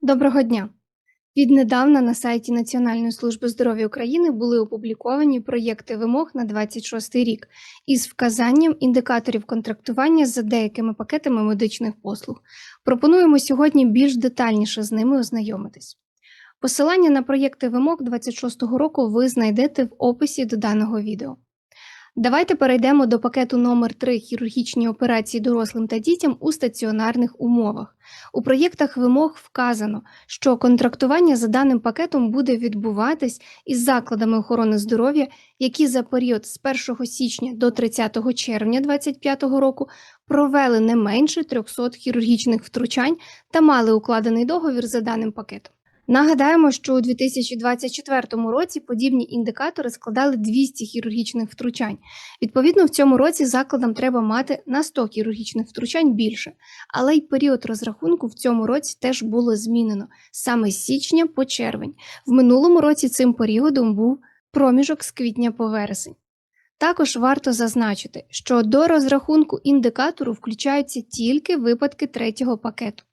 Доброго дня! Віднедавна на сайті Національної служби здоров'я України були опубліковані проєкти вимог на 26 рік із вказанням індикаторів контрактування за деякими пакетами медичних послуг. Пропонуємо сьогодні більш детальніше з ними ознайомитись. Посилання на проєкти вимог 26-го року ви знайдете в описі до даного відео. Давайте перейдемо до пакету номер 3 хірургічні операції дорослим та дітям у стаціонарних умовах. У проєктах вимог вказано, що контрактування за даним пакетом буде відбуватись із закладами охорони здоров'я, які за період з 1 січня до 30 червня 2025 року провели не менше 300 хірургічних втручань та мали укладений договір за даним пакетом. Нагадаємо, що у 2024 році подібні індикатори складали 200 хірургічних втручань. Відповідно, в цьому році закладам треба мати на 100 хірургічних втручань більше, але й період розрахунку в цьому році теж було змінено саме з січня по червень. В минулому році цим періодом був проміжок з квітня по вересень. Також варто зазначити, що до розрахунку індикатору включаються тільки випадки третього пакету.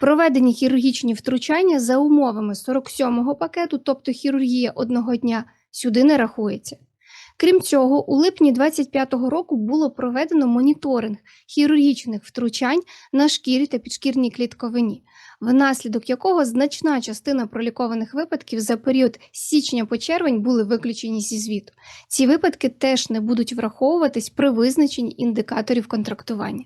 Проведені хірургічні втручання за умовами 47-го пакету, тобто хірургія одного дня, сюди не рахується. Крім цього, у липні 2025 року було проведено моніторинг хірургічних втручань на шкірі та підшкірній клітковині, внаслідок якого значна частина пролікованих випадків за період січня по червень були виключені зі звіту. Ці випадки теж не будуть враховуватись при визначенні індикаторів контрактування.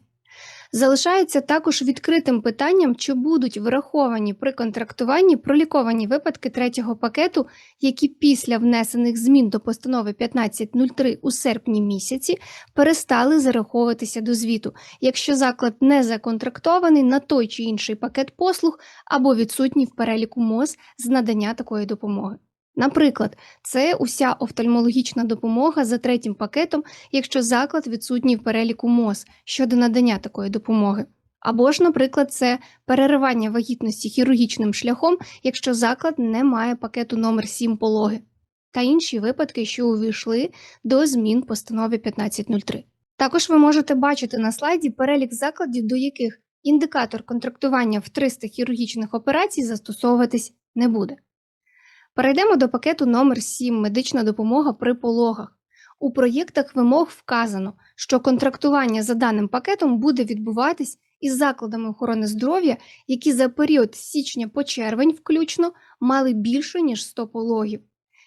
Залишається також відкритим питанням, чи будуть враховані при контрактуванні проліковані випадки третього пакету, які після внесених змін до постанови 1503 у серпні місяці перестали зараховуватися до звіту, якщо заклад не законтрактований на той чи інший пакет послуг або відсутній в переліку МОЗ з надання такої допомоги. Наприклад, це уся офтальмологічна допомога за третім пакетом, якщо заклад відсутній в переліку МОЗ щодо надання такої допомоги. Або ж, наприклад, це переривання вагітності хірургічним шляхом, якщо заклад не має пакету номер 7 пологи, та інші випадки, що увійшли до змін постанови 1503. Також ви можете бачити на слайді перелік закладів, до яких індикатор контрактування в 300 хірургічних операцій застосовуватись не буде. Перейдемо до пакету номер 7 медична допомога при пологах. У проєктах вимог вказано, що контрактування за даним пакетом буде відбуватись із закладами охорони здоров'я, які за період з січня по червень включно мали більше ніж 100 пологів.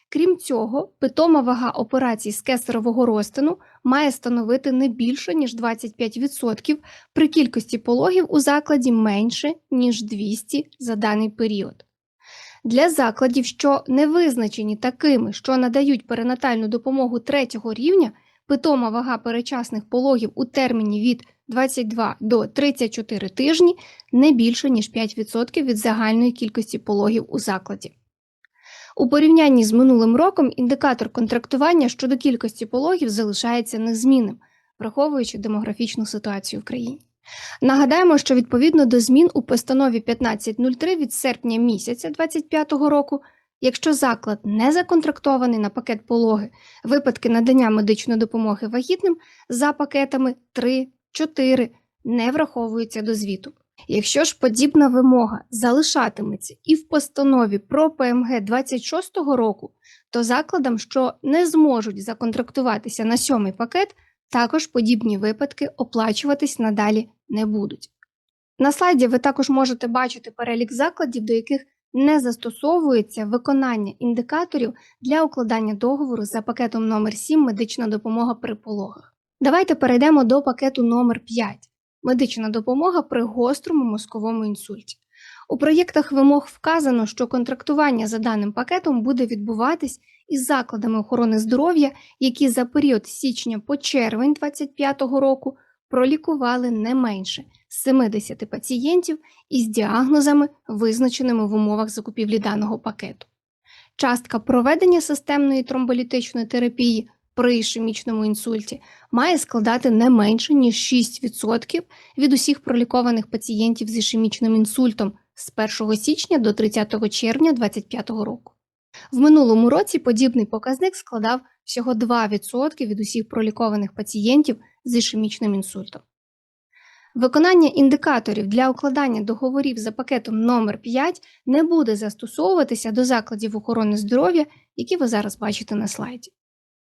Крім цього, питома вага операцій з кесарового розтину має становити не більше ніж 25% при кількості пологів у закладі менше ніж 200 за даний період. Для закладів, що не визначені такими, що надають перинатальну допомогу третього рівня, питома вага перечасних пологів у терміні від 22 до 34 тижні не більше ніж 5% від загальної кількості пологів у закладі. У порівнянні з минулим роком індикатор контрактування щодо кількості пологів залишається незмінним, враховуючи демографічну ситуацію в країні. Нагадаємо, що відповідно до змін у постанові 1503 від серпня місяця 2025 року, якщо заклад не законтрактований на пакет пологи, випадки надання медичної допомоги вагітним за пакетами 3, 4 не враховуються до звіту. Якщо ж подібна вимога залишатиметься і в постанові про ПМГ 26 року, то закладам, що не зможуть законтрактуватися на сьомий пакет, також подібні випадки оплачуватись надалі не будуть. На слайді ви також можете бачити перелік закладів, до яких не застосовується виконання індикаторів для укладання договору за пакетом номер 7 медична допомога при пологах. Давайте перейдемо до пакету номер 5 медична допомога при гострому мозковому інсульті. У проєктах вимог вказано, що контрактування за даним пакетом буде відбуватись із закладами охорони здоров'я, які за період січня по червень 2025 року пролікували не менше 70 пацієнтів із діагнозами, визначеними в умовах закупівлі даного пакету. Частка проведення системної тромболітичної терапії при ішемічному інсульті має складати не менше ніж 6% від усіх пролікованих пацієнтів з ішемічним інсультом з 1 січня до 30 червня 2025 року. В минулому році подібний показник складав всього 2% від усіх пролікованих пацієнтів з ішемічним інсультом. Виконання індикаторів для укладання договорів за пакетом номер 5 не буде застосовуватися до закладів охорони здоров'я, які ви зараз бачите на слайді.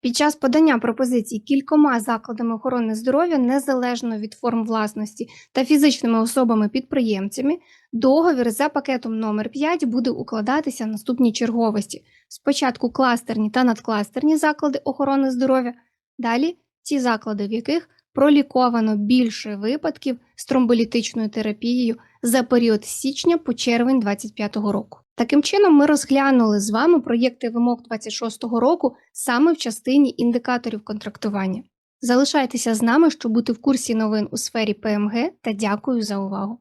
Під час подання пропозицій кількома закладами охорони здоров'я, незалежно від форм власності та фізичними особами-підприємцями, договір за пакетом номер 5 буде укладатися в наступній черговості. Спочатку кластерні та надкластерні заклади охорони здоров'я, далі ті заклади, в яких проліковано більше випадків з тромболітичною терапією за період з січня по червень 2025 року. Таким чином, ми розглянули з вами проєкти вимог 26-го року саме в частині індикаторів контрактування. Залишайтеся з нами, щоб бути в курсі новин у сфері ПМГ та дякую за увагу.